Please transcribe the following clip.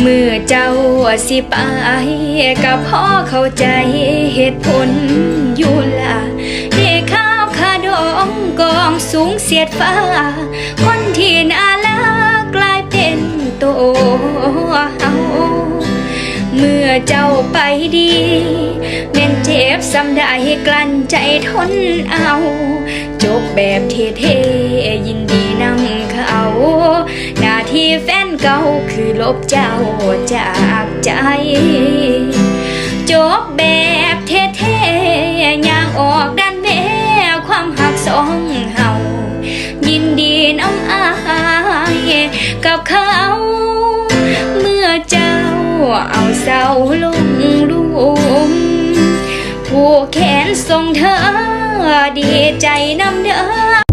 เมื่อเจ้าสิไปก็พ่อเข้าใจเหตุผลอยู่ละเด็กข้าวขาดองกองสูงเสียดฟ้า คนที่น่ารักกลายเป็นตัวเฮาเมื่อเจ้าไปดีแม่นเจ็บซ้ำได้กลั้นใจทนเอา จบแบบเท่ๆยิน แฟนเก่าคือลบเจ้าจากใจ จบแบบเท่ๆอย่างออกด้านแม่ความหักสองเฮายินดีน้ำอายกับเขา เมื่อเจ้าเอาเสาลงลุมผู้แขนส่งเธอดีใจน้ำเด้อ